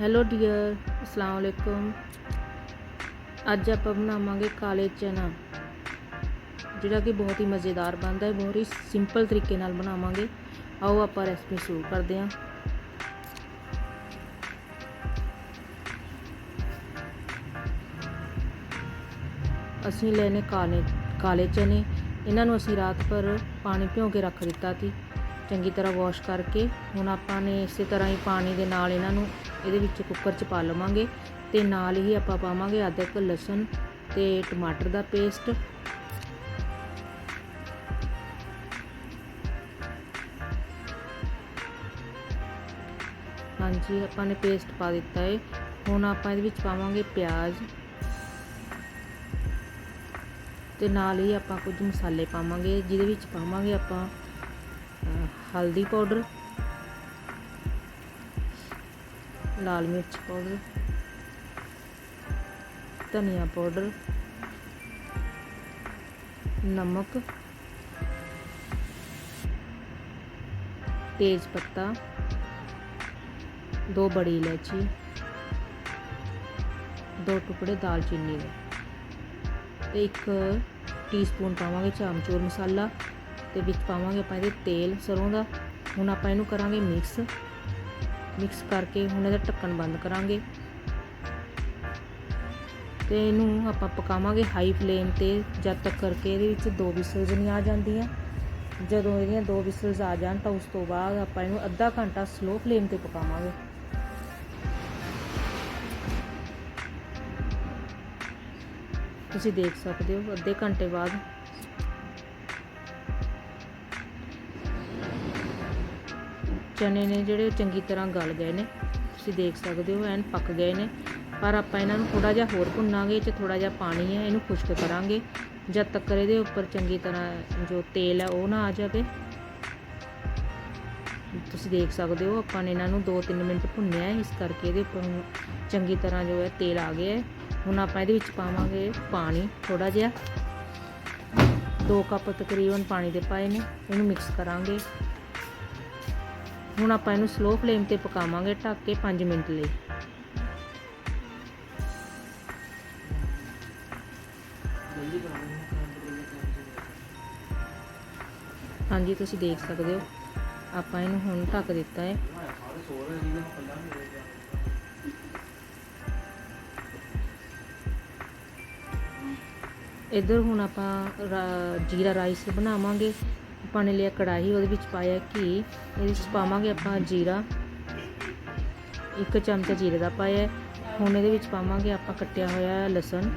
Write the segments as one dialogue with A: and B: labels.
A: Hello dear ਅਸਲਾਮ ਵਾਲੇਕੁਮ ਅੱਜ ਆਪਾਂ ਬਣਾਵਾਂਗੇ ਕਾਲੇ ਚਨਾ। ਜਿਹੜਾ ਕਿ ਬਹੁਤ ਹੀ ਮਜ਼ੇਦਾਰ ਬਣਦਾ ਹੈ, ਬਹੁਤ ਹੀ ਸਿੰਪਲ ਤਰੀਕੇ ਨਾਲ ਬਣਾਵਾਂਗੇ। ਆਓ ਆਪਾਂ ਰੈਸਪੀ ਸ਼ੁਰੂ ਕਰਦੇ ਹਾਂ। ਅਸੀਂ ਲੈਨੇ ਕਾਲੇ ਕਾਲੇ ਚਨੇ। ਇਹਨਾਂ ਨੂੰ ਅਸੀਂ ਰਾਤ ਭਰ ਪਾਣੀ ਭਿਓ ਕੇ ਰੱਖ ਦਿੱਤਾ ਸੀ। ਚੰਗੀ ਤਰ੍ਹਾਂ ਵਾਸ਼ ਕਰਕੇ ਹੁਣ ਆਪਾਂ ਨੇ ਇਸੇ ਤਰ੍ਹਾਂ ਹੀ ਪਾਣੀ ਦੇ ਨਾਲ ਇਹਨਾਂ ਨੂੰ ਇਹਦੇ ਵਿੱਚ ਕੁੱਕਰ 'ਚ ਪਾ ਲਵਾਂਗੇ ਤੇ ਨਾਲ ਹੀ ਆਪਾਂ ਪਾਵਾਂਗੇ ਅਦਰਕ, ਲਸਣ ਤੇ ਟਮਾਟਰ ਦਾ ਪੇਸਟ ਹਾਂਜੀ, ਆਪਾਂ ਨੇ ਪੇਸਟ ਪਾ ਦਿੱਤਾ ਹੈ ਹੁਣ ਆਪਾਂ ਇਹਦੇ ਵਿੱਚ ਪਾਵਾਂਗੇ ਪਿਆਜ਼ ਤੇ ਨਾਲ ਹੀ ਆਪਾਂ ਕੁਝ ਮਸਾਲੇ ਪਾਵਾਂਗੇ, ਜਿਹਦੇ ਵਿੱਚ ਪਾਵਾਂਗੇ ਆਪਾਂ ਹਲਦੀ ਪਾਊਡਰ ਲਾਲ ਮਿਰਚ ਪਾਊਡਰ ਧਨੀਆ ਪਾਊਡਰ ਨਮਕ ਤੇਜ ਪੱਤਾ ਦੋ ਬੜੀ ਇਲਾਇਚੀ ਦੋ ਟੁਕੜੇ ਦਾਲਚੀਨੀ ਦੇ ਤੇ ਇੱਕ ਟੀਸਪੂਨ ਪਾਵਾਂਗੇ ਚਾਮਚੂਰ ਮਸਾਲਾ ਤੇ ਵਿੱਚ ਪਾਵਾਂਗੇ ਆਪਾਂ ਇਹਦੇ ਤੇਲ ਸਰੋਂ ਦਾ। ਹੁਣ ਆਪਾਂ ਇਹਨੂੰ ਕਰਾਂਗੇ ਮਿਕਸ ਮਿਕਸ ਕਰਕੇ ਹੁਣ ਇਹਦਾ ਢੱਕਣ ਬੰਦ ਕਰਾਂਗੇ। ਤੇ ਇਹਨੂੰ ਆਪਾਂ ਪਕਾਵਾਂਗੇ ਹਾਈ ਫਲੇਮ ਤੇ, ਜਦ ਤੱਕ ਕਰਕੇ ਇਹਦੇ ਵਿੱਚ ਦੋ ਵਿਸਲਸ ਨਹੀਂ ਆ ਜਾਂਦੀਆਂ। ਜਦੋਂ ਇਹਦੀਆਂ ਦੋ ਵਿਸਲਸ ਆ ਜਾਣ ਤਾਂ ਉਸ ਤੋਂ ਬਾਅਦ ਆਪਾਂ ਇਹਨੂੰ ਅੱਧਾ ਘੰਟਾ ਸਲੋ ਫਲੇਮ ਤੇ ਪਕਾਵਾਂਗੇ। ਤੁਸੀਂ ਦੇਖ ਸਕਦੇ ਹੋ, ਅੱਧੇ ਘੰਟੇ ਬਾਅਦ ਚਨੇ ਨੇ ਜਿਹੜੇ ਚੰਗੀ ਤਰ੍ਹਾਂ ਗਲ ਗਏ ਨੇ, ਤੁਸੀਂ ਦੇਖ ਸਕਦੇ ਹੋ, ਐਨ ਪੱਕ ਗਏ ਨੇ। ਪਰ ਆਪਾਂ ਇਹਨਾਂ ਨੂੰ ਥੋੜਾ ਜਿਹਾ ਹੋਰ ਭੁੰਨਾਂਗੇ ਚ ਥੋੜਾ ਜਿਹਾ ਪਾਣੀ ਹੈ, ਇਹਨੂੰ ਖੁਸ਼ਕ ਕਰਾਂਗੇ। ਜਦ ਤੱਕ ਇਹਦੇ ਉੱਪਰ ਚੰਗੀ ਤਰ੍ਹਾਂ ਜੋ ਤੇਲ ਹੈ, ਉਹ ਨਾ ਆ ਜਾਵੇ। ਤੁਸੀਂ ਦੇਖ ਸਕਦੇ ਹੋ, ਆਪਾਂ ਨੇ ਇਹਨਾਂ ਨੂੰ 2-3 ਮਿੰਟ ਭੁੰਨਿਆ ਹੈ, ਇਸ ਕਰਕੇ ਇਹਦੇ ਉੱਪਰ ਚੰਗੀ ਤਰ੍ਹਾਂ ਜੋ ਹੈ ਤੇਲ ਆ ਗਿਆ ਹੈ। ਹੁਣ ਆਪਾਂ ਇਹਦੇ ਵਿੱਚ ਪਾਵਾਂਗੇ ਪਾਣੀ ਥੋੜਾ ਜਿਹਾ। 2 ਕੱਪ ਤਕਰੀਬਨ ਪਾਣੀ ਦੇ ਪਾਏ ਨੇ, ਇਹਨੂੰ ਮਿਕਸ ਕਰਾਂਗੇ। ਹੁਣ ਆਪਾਂ ਇਹਨੂੰ ਸਲੋ ਫਲੇਮ ਤੇ ਪਕਾਵਾਂਗੇ ਢੱਕ ਕੇ 5 ਮਿੰਟ ਲਈ। ਹਾਂਜੀ, ਤੁਸੀਂ ਦੇਖ ਸਕਦੇ ਹੋ। ਆਪਾਂ ਇਹਨੂੰ ਹੁਣ ਢੱਕ ਦਿੱਤਾ ਹੈ। ਇੱਧਰ ਹੁਣ ਆਪਾਂ ਜੀਰਾ ਰਾਈਸ ਬਣਾਵਾਂਗੇ। ਆਪਾਂ ਨੇ ਲਿਆ ਕੜਾਹੀ, ਉਹਦੇ ਵਿੱਚ ਪਾਇਆ ਘੀ, ਇਹਦੇ ਵਿੱਚ ਪਾਵਾਂਗੇ ਆਪਾਂ ਜੀਰਾ। ਇੱਕ ਚਮਚਾ ਜੀਰੇ ਦਾ ਪਾਇਆ ਹੁਣ ਇਹਦੇ ਵਿੱਚ ਪਾਵਾਂਗੇ ਆਪਾਂ ਕੱਟਿਆ ਹੋਇਆ ਲਸਣ।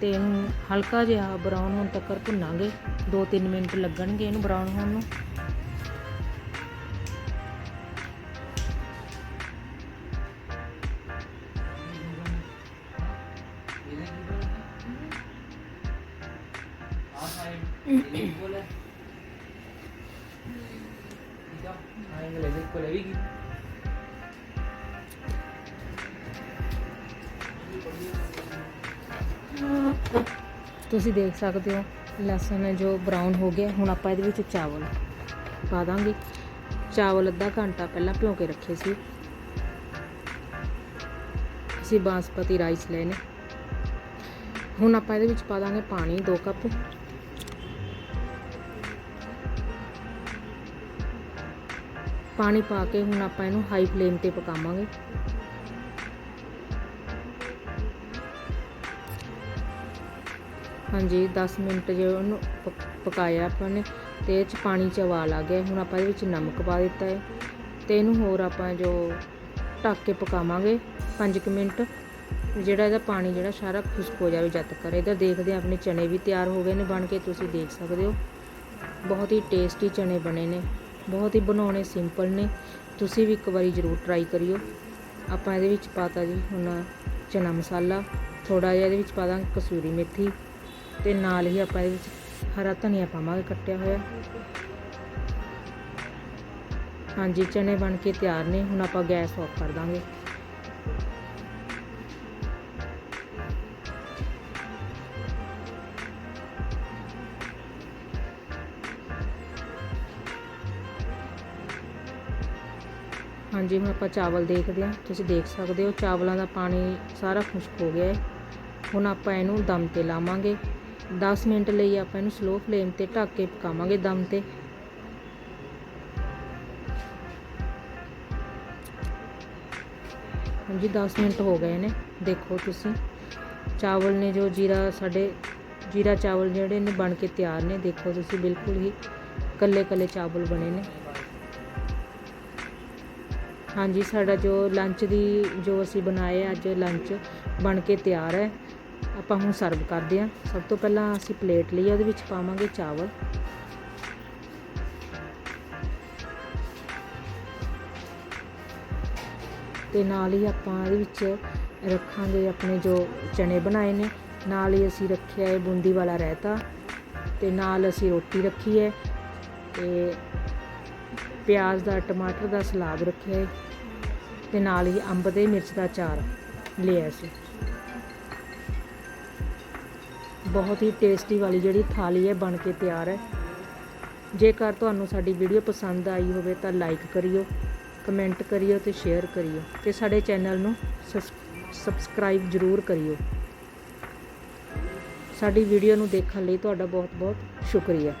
A: ਤੇ ਇਹਨੂੰ ਹਲਕਾ ਜਿਹਾ ਬਰਾਊਨ ਹੋਣ ਤੱਕ ਭੁੰਨਾਂਗੇ। 2-3 ਮਿੰਟ ਲੱਗਣਗੇ ਇਹਨੂੰ ਬਰਾਊਨ ਹੋਣ ਨੂੰ। ਤੁਸੀਂ ਦੇਖ ਸਕਦੇ ਹੋ, ਲਸਣ ਜੋ ਬਰਾਊਨ ਹੋ ਗਿਆ, ਹੁਣ ਆਪਾਂ ਇਹਦੇ ਵਿੱਚ ਚਾਵਲ ਪਾ ਦਾਂਗੇ ਚਾਵਲ ਅੱਧਾ ਘੰਟਾ ਪਹਿਲਾਂ ਭਿਓ ਕੇ ਰੱਖੇ ਸੀ। ਅਸੀਂ ਬਾਸਪਤੀ ਰਾਈਸ ਲਏ ਨੇ। ਹੁਣ ਆਪਾਂ ਇਹਦੇ ਵਿੱਚ ਪਾ ਦਾਂਗੇ ਪਾਣੀ 2 ਕੱਪ। ਪਾਣੀ ਪਾ ਕੇ ਹੁਣ ਆਪਾਂ ਇਹਨੂੰ ਹਾਈ ਫਲੇਮ ਤੇ ਪਕਾਵਾਂਗੇ। ਹਾਂਜੀ 10 ਮਿੰਟ ਜੇ ਉਹਨੂੰ ਪਕਾਇਆ ਆਪਾਂ ਨੇ, ਤੇ ਇਹ ਚ ਪਾਣੀ ਚ ਉਬਾਲ ਆ ਗਿਆ। ਹੁਣ ਆਪਾਂ ਇਹਦੇ ਵਿੱਚ ਨਮਕ ਪਾ ਦਿੱਤਾ ਹੈ। ਤੇ ਇਹਨੂੰ ਹੋਰ ਆਪਾਂ ਜੋ ਢੱਕ ਕੇ ਪਕਾਵਾਂਗੇ 5 ਮਿੰਟ। ਜਿਹੜਾ ਇਹਦਾ ਪਾਣੀ ਜਿਹੜਾ ਸਾਰਾ ਖੁਸ਼ਕ ਹੋ ਜਾਵੇ ਜਦ ਤੱਕ। ਇਧਰ ਦੇਖਦੇ ਆ ਆਪਣੇ ਚਨੇ ਵੀ ਤਿਆਰ ਹੋ ਗਏ ਨੇ, ਬਣ ਕੇ ਤੁਸੀਂ ਦੇਖ ਸਕਦੇ ਹੋ। ਬਹੁਤ ਹੀ ਟੇਸਟੀ ਚਨੇ ਬਣੇ ਨੇ। ਬਹੁਤ ਹੀ ਬਣਾਉਣੇ ਸਿੰਪਲ ਨੇ। ਤੁਸੀਂ ਵੀ ਇੱਕ ਵਾਰੀ ਜ਼ਰੂਰ ਟਰਾਈ ਕਰਿਓ। ਆਪਾਂ ਇਹਦੇ ਵਿੱਚ ਪਾਤਾ ਜੀ ਹੁਣ ਚਨਾ ਮਸਾਲਾ ਥੋੜਾ ਜਿਹਾ ਇਹਦੇ ਵਿੱਚ ਪਾ ਦਾਂਗੇ ਕਸੂਰੀ ਮੇਥੀ ਤੇ ਨਾਲ ਹੀ ਆਪਾਂ ਇਹਦੇ ਵਿੱਚ ਹਰਾ ਧਨੀਆ ਪਾਵਾਂਗੇ ਕੱਟਿਆ ਹੋਇਆ। ਹਾਂਜੀ, ਚਨੇ ਬਣ ਕੇ ਤਿਆਰ ਨੇ। ਹੁਣ ਆਪਾਂ ਗੈਸ ਆਫ ਕਰ ਦਾਂਗੇ। ਹਾਂਜੀ, ਹੁਣ ਆਪਾਂ ਚਾਵਲ ਦੇਖਦੇ ਹਾਂ। ਤੁਸੀਂ ਦੇਖ ਸਕਦੇ ਹੋ, ਚਾਵਲਾਂ ਦਾ ਪਾਣੀ ਸਾਰਾ ਖੁਸ਼ਕ ਹੋ ਗਿਆ ਹੈ। ਹੁਣ ਆਪਾਂ ਇਹਨੂੰ ਦਮ ਤੇ ਲਾਵਾਂਗੇ। 10 ਮਿੰਟ ਲਈ ਆਪਾਂ ਇਹਨੂੰ ਸਲੋ ਫਲੇਮ ਤੇ ਢੱਕ ਕੇ ਪਕਾਵਾਂਗੇ ਦਮ ਤੇ। ਹਾਂਜੀ 10 ਮਿੰਟ ਹੋ ਗਏ ਨੇ। ਦੇਖੋ ਤੁਸੀਂ, ਚਾਵਲ ਨੇ ਜੋ ਜੀਰਾ ਸਾਡੇ ਜੀਰਾ ਚਾਵਲ ਜਿਹੜੇ ਨੇ ਬਣ ਕੇ ਤਿਆਰ ਨੇ। ਦੇਖੋ ਤੁਸੀਂ, ਬਿਲਕੁਲ ਹੀ ਕੱਲੇ ਕੱਲੇ ਚਾਵਲ ਬਣੇ ਨੇ। ਹਾਂਜੀ, ਸਾਡਾ ਜੋ ਲੰਚ ਦੀ, ਜੋ ਅਸੀਂ ਬਣਾਏ ਅੱਜ ਲੰਚ ਬਣ ਕੇ ਤਿਆਰ ਹੈ। ਆਪਾਂ ਹੁਣ ਸਰਵ ਕਰਦੇ ਹਾਂ। ਸਭ ਤੋਂ ਪਹਿਲਾਂ ਅਸੀਂ ਪਲੇਟ ਲਈ ਉਹਦੇ ਵਿੱਚ ਪਾਵਾਂਗੇ ਚਾਵਲ। ਤੇ ਨਾਲ ਹੀ ਆਪਾਂ ਇਹਦੇ ਵਿੱਚ ਰੱਖਾਂਗੇ ਆਪਣੇ ਜੋ ਚਨੇ ਬਣਾਏ ਨੇ। ਨਾਲ ਹੀ ਅਸੀਂ ਰੱਖਿਆ ਹੈ ਬੂੰਦੀ ਵਾਲਾ ਰਾਇਤਾ। ਤੇ ਨਾਲ ਅਸੀਂ ਰੋਟੀ ਰੱਖੀ ਹੈ। ਤੇ ਪਿਆਜ਼ ਦਾ, ਟਮਾਟਰ ਦਾ ਸਲਾਦ ਰੱਖਿਆ ਹੈ ਤੇ ਨਾਲ ਹੀ ਅੰਬ ਦੇ ਮਿਰਚ ਦਾ ਅਚਾਰ ਲਿਆ ਸੀ। ਬਹੁਤ ਹੀ ਟੇਸਟੀ ਵਾਲੀ ਜਿਹੜੀ ਥਾਲੀ ਹੈ ਬਣ ਕੇ ਤਿਆਰ ਹੈ। ਜੇਕਰ ਤੁਹਾਨੂੰ ਸਾਡੀ ਵੀਡੀਓ ਪਸੰਦ ਆਈ ਹੋਵੇ ਤਾਂ ਲਾਈਕ ਕਰਿਓ ਕਮੈਂਟ ਕਰਿਓ ਤੇ ਸ਼ੇਅਰ ਕਰਿਓ ਤੇ ਸਾਡੇ ਚੈਨਲ ਨੂੰ ਸਬਸਕ੍ਰਾਈਬ ਜ਼ਰੂਰ ਕਰਿਓ। ਸਾਡੀ ਵੀਡੀਓ ਨੂੰ ਦੇਖਣ ਲਈ ਤੁਹਾਡਾ ਬਹੁਤ ਬਹੁਤ ਸ਼ੁਕਰੀਆ।